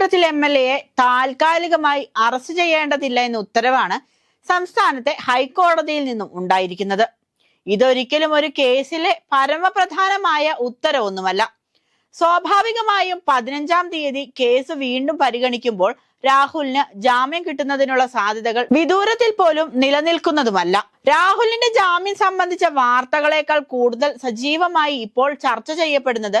Mamkootathil M L എയെ താൽക്കാലികമായി arrest ചെയ്യേണ്ടതില്ല എന്ന ഉത്തരവാണ് സംസ്ഥാനത്തെ ഹൈക്കോടതിയിൽ നിന്നും ഉണ്ടായിരിക്കുന്നത്. ഇതൊരിക്കലും ഒരു കേസിലെ പരമപ്രധാനമായ ഉത്തരവൊന്നുമല്ല. സ്വാഭാവികമായും പതിനഞ്ചാം തീയതി കേസ് വീണ്ടും പരിഗണിക്കുമ്പോൾ രാഹുലിന് ജാമ്യം കിട്ടുന്നതിനുള്ള സാധ്യതകൾ വിദൂരത്തിൽ പോലും നിലനിൽക്കുന്നതുമല്ല. രാഹുലിന്റെ ജാമ്യം സംബന്ധിച്ച വാർത്തകളേക്കാൾ കൂടുതൽ സജീവമായി ഇപ്പോൾ ചർച്ച ചെയ്യപ്പെടുന്നത്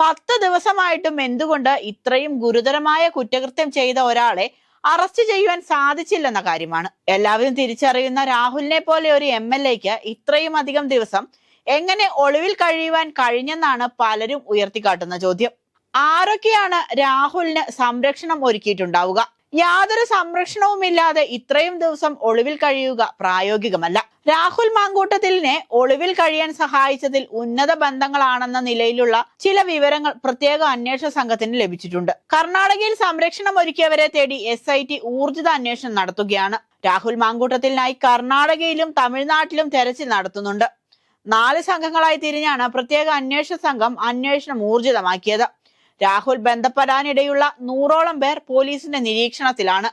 പത്ത് ദിവസമായിട്ടും എന്തുകൊണ്ട് ഇത്രയും ഗുരുതരമായ കുറ്റകൃത്യം ചെയ്ത ഒരാളെ അറസ്റ്റ് ചെയ്യുവാൻ സാധിച്ചില്ലെന്ന കാര്യമാണ്. എല്ലാവരും തിരിച്ചറിയുന്ന രാഹുലിനെ പോലെ ഒരു എം എൽ എക്ക് ഇത്രയും അധികം ദിവസം എങ്ങനെ ഒളിവിൽ കഴിയുവാൻ കഴിഞ്ഞെന്നാണ് പലരും ഉയർത്തിക്കാട്ടുന്ന ചോദ്യം. ആരൊക്കെയാണ് രാഹുലിന് സംരക്ഷണം ഒരുക്കിയിട്ടുണ്ടാവുക? യാതൊരു സംരക്ഷണവുമില്ലാതെ ഇത്രയും ദിവസം ഒളിവിൽ കഴിയുക പ്രായോഗികമല്ല. രാഹുൽ മാങ്കൂട്ടത്തിലിനെ ഒളിവിൽ കഴിയാൻ സഹായിച്ചതിൽ ഉന്നത ബന്ധങ്ങളാണെന്ന നിലയിലുള്ള ചില വിവരങ്ങൾ പ്രത്യേക അന്വേഷണ സംഘത്തിന് ലഭിച്ചിട്ടുണ്ട്. കർണാടകയിൽ സംരക്ഷണം ഒരുക്കിയവരെ തേടി എസ് ഐ ടി ഊർജിത അന്വേഷണം നടത്തുകയാണ്. രാഹുൽ മാങ്കൂട്ടത്തിലിനായി കർണാടകയിലും തമിഴ്നാട്ടിലും തെരച്ചിൽ നടത്തുന്നുണ്ട്. നാല് സംഘങ്ങളായി തിരിഞ്ഞാണ് പ്രത്യേക അന്വേഷണ സംഘം അന്വേഷണം ഊർജിതമാക്കിയത്. രാഹുൽ ബന്ധപ്പെടാനിടയുള്ള നൂറോളം പേർ പോലീസിന്റെ നിരീക്ഷണത്തിലാണ്.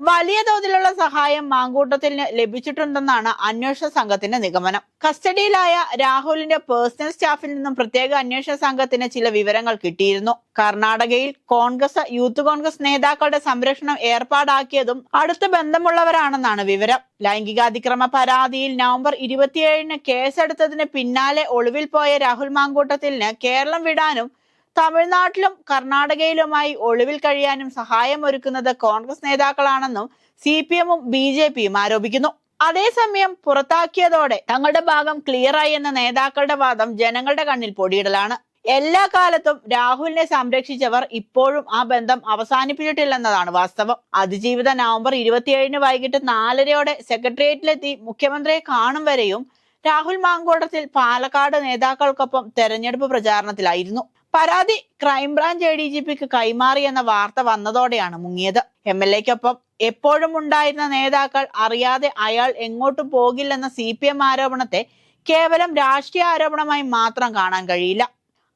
വലിയ തോതിലുള്ള സഹായം മാങ്കൂട്ടത്തിന് ലഭിച്ചിട്ടുണ്ടെന്നാണ് അന്വേഷണ സംഘത്തിന്റെ നിഗമനം. കസ്റ്റഡിയിലായ രാഹുലിന്റെ പേഴ്സണൽ സ്റ്റാഫിൽ നിന്നും പ്രത്യേക അന്വേഷണ സംഘത്തിന് ചില വിവരങ്ങൾ കിട്ടിയിരുന്നു. കർണാടകയിൽ കോൺഗ്രസ് യൂത്ത് കോൺഗ്രസ് നേതാക്കളുടെ സംരക്ഷണം ഏർപ്പാടാക്കിയതും അടുത്ത ബന്ധമുള്ളവരാണെന്നാണ് വിവരം. ലൈംഗികാതിക്രമ പരാതിയിൽ നവംബർ ഇരുപത്തിയേഴിന് കേസെടുത്തതിന് പിന്നാലെ ഒളിവിൽ പോയ രാഹുൽ മാങ്കൂട്ടത്തിന് കേരളം വിടാനും തമിഴ്നാട്ടിലും കർണാടകയിലുമായി ഒളിവിൽ കഴിയാനും സഹായം ഒരുക്കുന്നത് കോൺഗ്രസ് നേതാക്കളാണെന്നും സി പി എമ്മും ബി ജെ പിയും ആരോപിക്കുന്നു. അതേസമയം പുറത്താക്കിയതോടെ തങ്ങളുടെ ഭാഗം ക്ലിയറായി എന്ന നേതാക്കളുടെ വാദം ജനങ്ങളുടെ കണ്ണിൽ പൊടിയിടലാണ്. എല്ലാ കാലത്തും രാഹുലിനെ സംരക്ഷിച്ചവർ ഇപ്പോഴും ആ ബന്ധം അവസാനിപ്പിച്ചിട്ടില്ലെന്നതാണ് വാസ്തവം. അതിജീവിത നവംബർ ഇരുപത്തിയേഴിന് വൈകിട്ട് നാലരയോടെ സെക്രട്ടേറിയറ്റിലെത്തി മുഖ്യമന്ത്രിയെ കാണും വരെയും രാഹുൽ മാങ്കോട്ടത്തിൽ പാലക്കാട് നേതാക്കൾക്കൊപ്പം തെരഞ്ഞെടുപ്പ് പ്രചാരണത്തിലായിരുന്നു. പരാതി crime branch A D G പിക്ക് കൈമാറി എന്ന വാർത്ത വന്നതോടെയാണ് മുങ്ങിയത്. എം എൽ എക്കൊപ്പം എപ്പോഴും ഉണ്ടായിരുന്ന നേതാക്കൾ അറിയാതെ അയാൾ എങ്ങോട്ടും പോകില്ലെന്ന സി പി എം ആരോപണത്തെ കേവലം രാഷ്ട്രീയ ആരോപണമായി മാത്രം കാണാൻ കഴിയില്ല.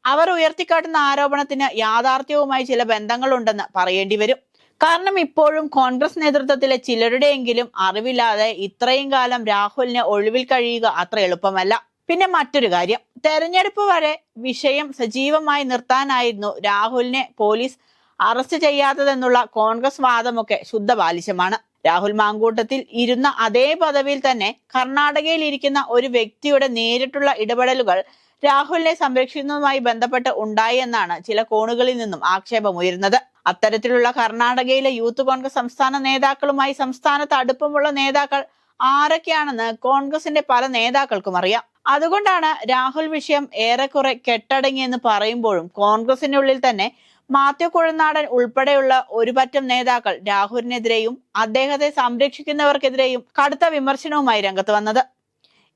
അവർ ഉയർത്തിക്കാട്ടുന്ന ആരോപണത്തിന് യാഥാർത്ഥ്യവുമായി ചില ബന്ധങ്ങളുണ്ടെന്ന് പറയേണ്ടി വരും. കാരണം ഇപ്പോഴും കോൺഗ്രസ് നേതൃത്വത്തിലെ ചിലരുടെയെങ്കിലും അറിവില്ലാതെ ഇത്രയും കാലം രാഹുലിന് ഒഴിവിൽ കഴിയുക അത്ര എളുപ്പമല്ല. പിന്നെ മറ്റൊരു കാര്യം. തെരഞ്ഞെടുപ്പ് വരെ വിഷയം സജീവമായി നിർത്താനായിരുന്നു രാഹുലിനെ പോലീസ് അറസ്റ്റ് ചെയ്യാത്തതെന്നുള്ള കോൺഗ്രസ് വാദമൊക്കെ ശുദ്ധ ബാലിശമാണ് രാഹുൽ മാങ്കൂട്ടത്തിൽ ഇരുന്ന അതേ പദവിയിൽ തന്നെ കർണാടകയിൽ ഇരിക്കുന്ന ഒരു വ്യക്തിയുടെ നേരിട്ടുള്ള ഇടപെടലുകൾ രാഹുലിനെ സംരക്ഷിക്കുന്നതുമായി ബന്ധപ്പെട്ട് ഉണ്ടായി എന്നാണ് ചില കോണുകളിൽ നിന്നും ആക്ഷേപം ആക്ഷേപമുയരുന്നത് അത്തരത്തിലുള്ള കർണാടകയിലെ യൂത്ത് കോൺഗ്രസ് സംസ്ഥാന നേതാക്കളുമായി സംസ്ഥാനത്ത് അടുപ്പമുള്ള നേതാക്കൾ ആരൊക്കെയാണെന്ന് കോൺഗ്രസിന്റെ പല നേതാക്കൾക്കും അറിയാം. അതുകൊണ്ടാണ് രാഹുൽ വിഷയം ഏറെക്കുറെ കെട്ടടങ്ങിയെന്ന് പറയുമ്പോഴും കോൺഗ്രസിനുള്ളിൽ തന്നെ മാത്യു കുഴനാടൻ ഉൾപ്പെടെയുള്ള ഒരുപറ്റം നേതാക്കൾ രാഹുലിനെതിരെയും അദ്ദേഹത്തെ സംരക്ഷിക്കുന്നവർക്കെതിരെയും കടുത്ത വിമർശനവുമായി രംഗത്ത് വന്നത്.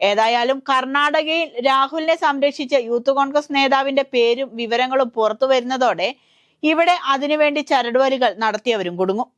ഏതായാലും കർണാടകയിൽ രാഹുലിനെ സംരക്ഷിച്ച യൂത്ത് കോൺഗ്രസ് നേതാവിന്റെ പേരും വിവരങ്ങളും പുറത്തു വരുന്നതോടെ ഇവിടെ അതിനുവേണ്ടി ചരടുവലികൾ നടത്തിയവരും കുടുങ്ങും.